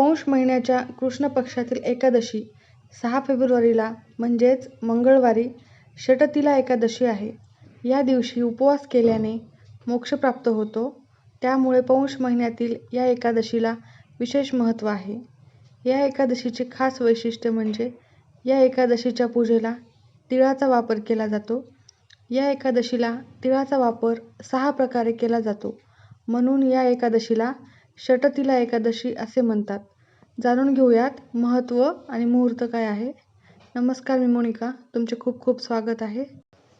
पौष महिन्याच्या कृष्ण पक्षातील एकादशी सहा फेब्रुवारीला म्हणजेच मंगळवारी षटतिला एकादशी आहे. या दिवशी उपवास केल्याने मोक्ष प्राप्त होतो. त्यामुळे पौष महिन्यातील या एकादशीला विशेष महत्त्व आहे. या एकादशीचे खास वैशिष्ट्य म्हणजे या एकादशीच्या पूजेला तिळाचा वापर केला जातो. या एकादशीला तिळाचा वापर सहा प्रकारे केला जातो म्हणून या एकादशीला षटतिला एकादशी असे म्हणतात. जाणून घेऊयात महत्त्व आणि मुहूर्त काय आहे. नमस्कार मी मोनिका तुमचे खूप खूप स्वागत आहे.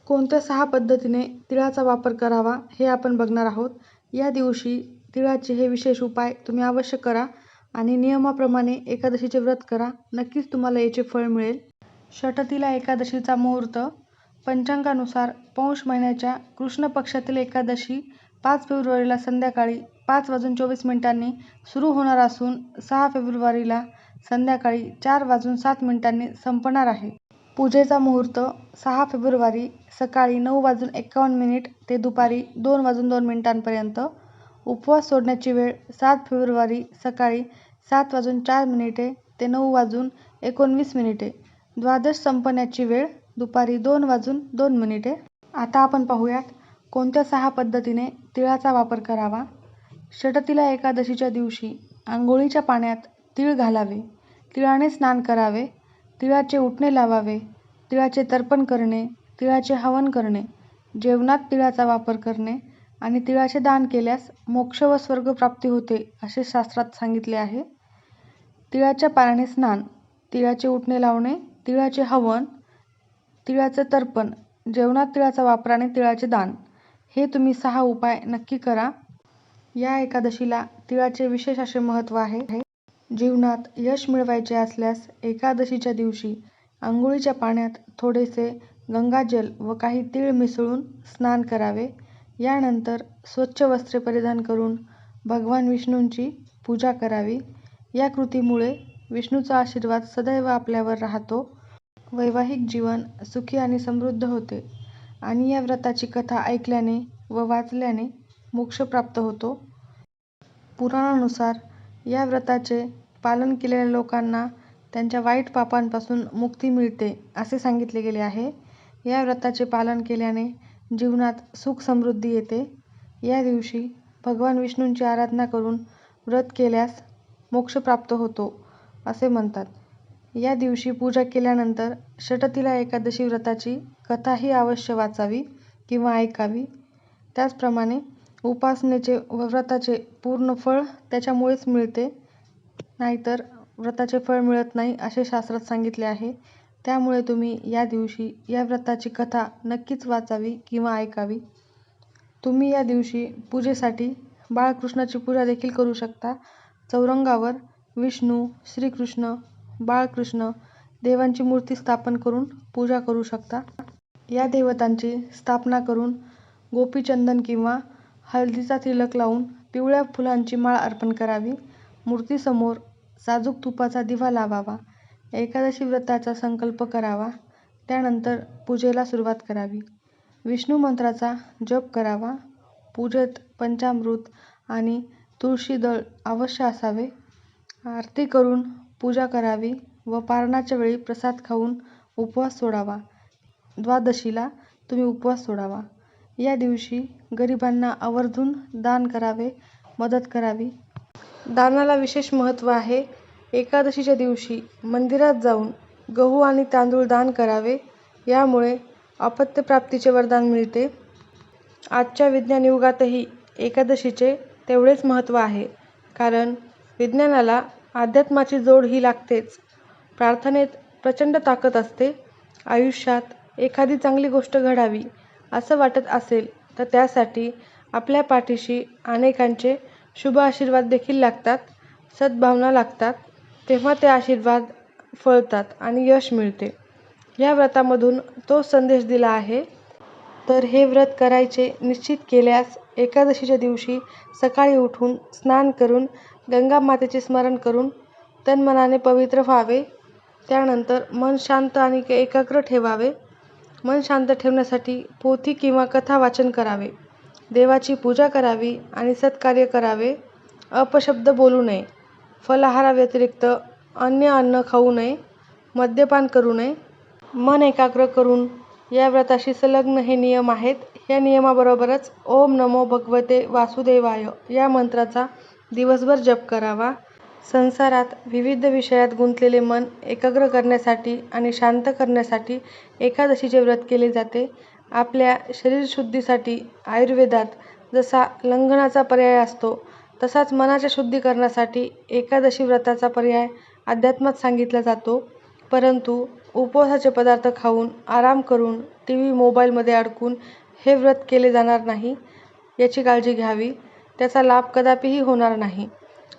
कोणत्या सहा पद्धतीने तिळाचा वापर करावा हे आपण बघणार आहोत. या दिवशी तिळाचे हे विशेष उपाय तुम्ही अवश्य करा आणि नियमाप्रमाणे एकादशीचे व्रत करा. नक्कीच तुम्हाला याचे फळ मिळेल. षटतिला एकादशीचा मुहूर्त पंचांगानुसार पौष महिन्याच्या कृष्ण पक्षातील एकादशी पाच फेब्रुवारीला संध्याकाळी पाच वाजून चोवीस मिनिटांनी सुरू होणार असून सहा फेब्रुवारीला संध्याकाळी चार वाजून सात मिनिटांनी संपणार आहे. पूजेचा मुहूर्त सहा फेब्रुवारी सकाळी नऊ वाजून एक्कावन्न मिनिट ते दुपारी दोन वाजून दोन मिनिटांपर्यंत. उपवास सोडण्याची वेळ सात फेब्रुवारी सकाळी सात वाजून चार मिनिटे ते नऊ वाजून एकोणवीस मिनिटे. द्वादश संपण्याची वेळ दुपारी दोन वाजून दोन मिनिटे. आता आपण पाहूयात कोणत्या सहा पद्धतीने तिळाचा वापर करावा. षटतिला एकादशीच्या दिवशी आंघोळीच्या पाण्यात तीळ घालावे. तिळाने स्नान करावे. तिळाचे उटणे लावावे. तिळाचे तर्पण करणे. तिळाचे हवन करणे. जेवणात तिळाचा वापर करणे आणि तिळाचे दान केल्यास मोक्ष व स्वर्ग प्राप्ती होते असे शास्त्रात सांगितले आहे. तिळाच्या पाण्याने स्नान. तिळाचे उटणे लावणे. तिळाचे हवन. तिळाचं तर्पण. जेवणात तिळाचा वापर आणि तिळाचे दान. हे तुम्ही सहा उपाय नक्की करा. या एकादशीला तिळाचे विशेष असे महत्त्व आहे. जीवनात यश मिळवायचे असल्यास एकादशीच्या दिवशी आंघोळीच्या पाण्यात थोडेसे गंगाजल व काही तीळ मिसळून स्नान करावे. यानंतर स्वच्छ वस्त्रे परिधान करून भगवान विष्णूंची पूजा करावी. या कृतीमुळे विष्णूचा आशीर्वाद सदैव आपल्यावर राहतो. वैवाहिक जीवन सुखी आणि समृद्ध होते आणि या व्रताची कथा ऐकल्याने व वाचल्याने मोक्ष प्राप्त होतो. पुराणानुसार या व्रताचे पालन केलेल्या लोकांना त्यांच्या वाईट पापांपासून मुक्ती मिळते असे सांगितले गेले आहे. या व्रताचे पालन केल्याने जीवनात सुख समृद्धी येते. या दिवशी भगवान विष्णूंची आराधना करून व्रत केल्यास मोक्ष प्राप्त होतो असे म्हणतात. या दिवशी पूजा केल्यानंतर षटतिला एकादशी व्रताची कथाही अवश्य वाचावी किंवा ऐकावी. त्याचप्रमाणे उपासनेचे व व्रताचे पूर्ण फळ त्याच्यामुळेच मिळते नाहीतर व्रताचे फळ मिळत नाही असे शास्त्रात सांगितले आहे. त्यामुळे तुम्ही या दिवशी या व्रताची कथा नक्कीच वाचावी किंवा ऐकावी. तुम्ही या दिवशी पूजेसाठी बाळकृष्णाची पूजा देखील करू शकता. चौरंगावर विष्णू, श्रीकृष्ण, बाळकृष्ण देवांची मूर्ती स्थापन करून पूजा करू शकता. या देवतांची स्थापना करून गोपीचंदन किंवा हळदीचा तिलक लावून पिवळ्या फुलांची माळ अर्पण करावी. मूर्तीसमोर साजूक तुपाचा दिवा लावावा. एकादशी व्रताचा संकल्प करावा. त्यानंतर पूजेला सुरुवात करावी. विष्णू मंत्राचा जप करावा. पूजेत पंचामृत आणि तुळशीदळ अवश्य असावे. आरती करून पूजा करावी व पारणाच्या वेळी प्रसाद खाऊन उपवास सोडावा. द्वादशीला तुम्ही उपवास सोडावा. या दिवशी गरिबांना आवर्जून दान करावे, मदत करावी. दानाला विशेष महत्त्व आहे. एकादशीच्या दिवशी मंदिरात जाऊन गहू आणि तांदूळ दान करावे. यामुळे अपत्यप्राप्तीचे वरदान मिळते. आजच्या विज्ञान युगातही एकादशीचे तेवढेच महत्त्व आहे. कारण विज्ञानाला अध्यात्माची जोड ही लागतेच. प्रार्थनेत प्रचंड ताकद असते. आयुष्यात एखादी चांगली गोष्ट घडावी असं वाटत असेल तर त्यासाठी आपल्या पाठीशी अनेकांचे शुभ आशीर्वाद देखील लागतात. सद्भावना लागतात. तेव्हा ते आशीर्वाद फळतात आणि यश मिळते. या व्रतामधून तो संदेश दिला आहे. तर हे व्रत करायचे निश्चित केल्यास एकादशीच्या दिवशी सकाळी उठून स्नान करून गंगा मातेचे स्मरण करून तन्मनाने पवित्र व्हावे. त्यानंतर मन शांत आणि एकाग्र ठेवावे. मन शांत ठेवण्यासाठी पोथी किंवा कथा वाचन करावे. देवाची पूजा करावी आणि सत्कार्य करावे. अपशब्द बोलू नये. फलाहाराव्यतिरिक्त अन्य अन्न खाऊ नये मद्यपान करू नये मन एकाग्र करून या व्रताशी संलग्न हे नियम आहेत या नियमाबरोबरच ओम नमो भगवते वासुदेवाय या मंत्राचा दिवसभर जप करावा संसारात विविध विषयात गुंतलेले मन एकाग्र करण्यासाठी आणि शांत करण्यासाठी एकादशीचे व्रत केले जाते. आपल्या शरीरशुद्धीसाठी आयुर्वेदात जसा लंघनाचा पर्याय असतो तसाच मनाच्या शुद्धीकरणासाठी एकादशी व्रताचा पर्याय अध्यात्मात सांगितला जातो. परंतु उपवासाचे पदार्थ खाऊन आराम करून टी व्ही मोबाईलमध्ये अडकून हे व्रत केले जाणार नाही याची काळजी घ्यावी. त्याचा लाभ कदापिही होणार नाही.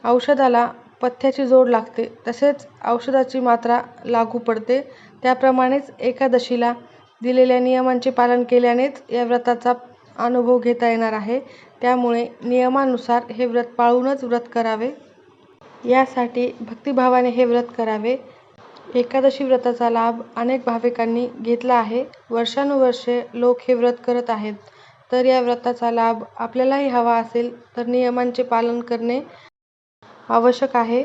औषधाला पथ्याची जोड लागते. तसेच औषधाची मात्रा लागू पडते. त्याप्रमाणेच एकादशीला दिलेल्या नियमांचे पालन केल्यानेच या व्रताचा अनुभव घेता येणार आहे. त्यामुळे नियमानुसार हे व्रत पाळूनच व्रत करावे. यासाठी भक्तिभावाने हे व्रत करावे. एकादशी व्रताचा लाभ अनेक भाविकांनी घेतला आहे. वर्षानुवर्षे लोक हे व्रत करत आहेत. तर या व्रताचा लाभ आपल्यालाही हवा असेल तर नियमांचे पालन करणे आवश्यक आहे.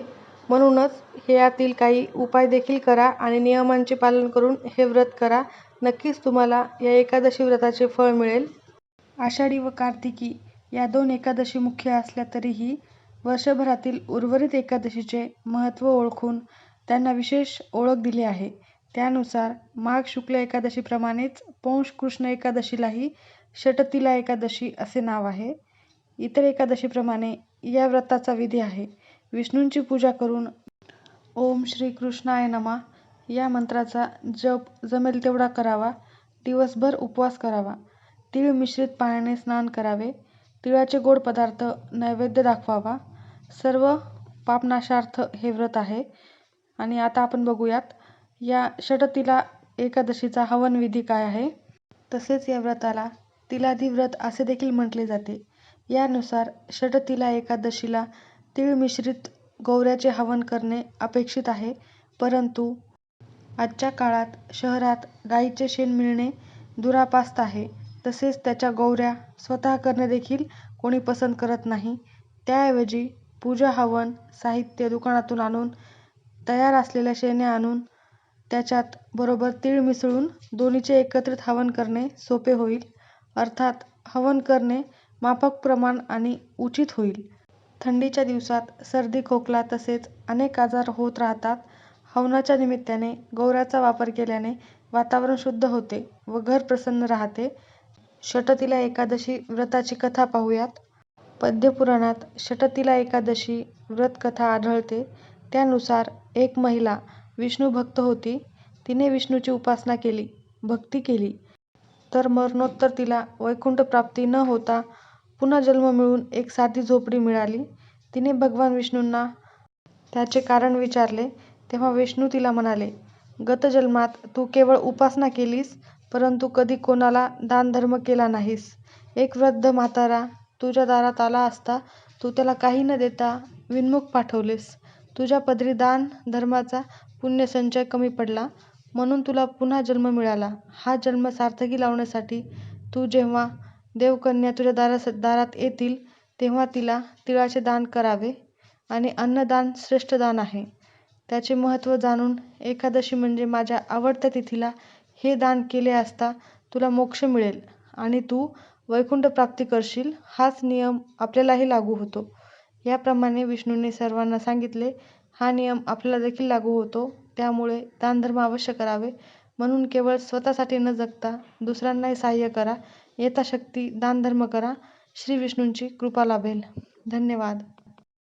म्हणूनच हे यातील काही उपाय देखील करा आणि नियमांचे पालन करून हे व्रत करा. नक्कीच तुम्हाला या एकादशी व्रताचे फळ मिळेल. आषाढी व कार्तिकी या दोन एकादशी मुख्य असल्या तरीही वर्षभरातील उर्वरित एकादशीचे महत्त्व ओळखून त्यांना विशेष ओळख दिली आहे. त्यानुसार माघ शुक्ल एकादशीप्रमाणेच पौष कृष्ण एकादशीलाही षटतिला एकादशी असे नाव आहे. इतर एकादशीप्रमाणे या व्रताचा विधी आहे. विष्णूंची पूजा करून ओम श्री कृष्णाय नमा. या मंत्राचा जप जमेल तेवढा करावा. दिवसभर उपवास करावा. तीळ मिश्रित पाण्याने स्नान करावे. तिळाचे गोड पदार्थ नैवेद्य दाखवावा. सर्व पापनाशार्थ हे व्रत आहे. आणि आता आपण बघूयात या षटतिला एकादशीचा हवन विधी काय आहे? तसेच या व्रताला तिलाधिव्रत असे देखील म्हटले जाते. यानुसार षटतिला एकादशीला तीळ मिश्रित गौऱ्याचे हवन करणे अपेक्षित आहे परंतु आजच्या काळात शहरात गाईचे शेण मिळणे दुरापास्त आहे. तसेच त्याच्या गौऱ्या स्वतः करणे देखील कोणी पसंत करत नाही. त्याऐवजी पूजा हवन साहित्य दुकानातून आणून तयार असलेल्या शेण्या आणून त्याच्यात बरोबर तीळ मिसळून दोन्हीचे एकत्रित हवन करणे सोपे होईल. अर्थात हवन करणे माफक प्रमाण आणि उचित होईल. थंडीच्या दिवसात सर्दी खोकला तसेच अनेक आजार होत राहतात. हवनाच्या निमित्ताने गौऱ्याचा वापर केल्याने वातावरण शुद्ध होते व घर प्रसन्न राहते. षटतिला एकादशी व्रताची कथा पाहूयात. पद्यपुराणात षटतिला एकादशी व्रतकथा आढळते. त्यानुसार एक महिला विष्णू भक्त होती. तिने विष्णूची उपासना केली भक्ती केली. तर मरणोत्तर तिला वैकुंठ प्राप्ती न होता पुन्हा जन्म मिळून एक साधी झोपडी मिळाली. तिने भगवान विष्णूंना त्याचे कारण विचारले. तेव्हा विष्णू तिला म्हणाले गत जन्मात तू केवळ उपासना केलीस परंतु कधी कोणाला दानधर्म केला नाहीस. एक वृद्ध म्हातारा तुझ्या दारात आला असता तू त्याला काही न देता विनमुख पाठवलेस. तुझ्या पदरी दान धर्माचा पुण्यसंचय कमी पडला. म्हणून तुला पुन्हा जन्म मिळाला. हा जन्म सार्थकी लावण्यासाठी तू जेव्हा देवकन्या तुझ्या दारास दारात येतील तेव्हा तिला तिळाचे दान करावे आणि अन्नदान श्रेष्ठ दान आहे. त्याचे महत्त्व जाणून एकादशी म्हणजे माझ्या आवडत्या तिथीला हे दान केले असता तुला मोक्ष मिळेल आणि तू वैकुंठ प्राप्ती करशील हाच नियम आपल्यालाही लागू होतो. याप्रमाणे विष्णूने सर्वांना सांगितले हा नियम आपल्याला देखील लागू होतो त्यामुळे दानधर्म अवश्य करावे. म्हणून केवळ स्वतःसाठी न जगता दुसऱ्यांनाही सहाय्य करा यथाशक्ती दानधर्म करा. श्री विष्णूंची कृपा लाभेल. धन्यवाद.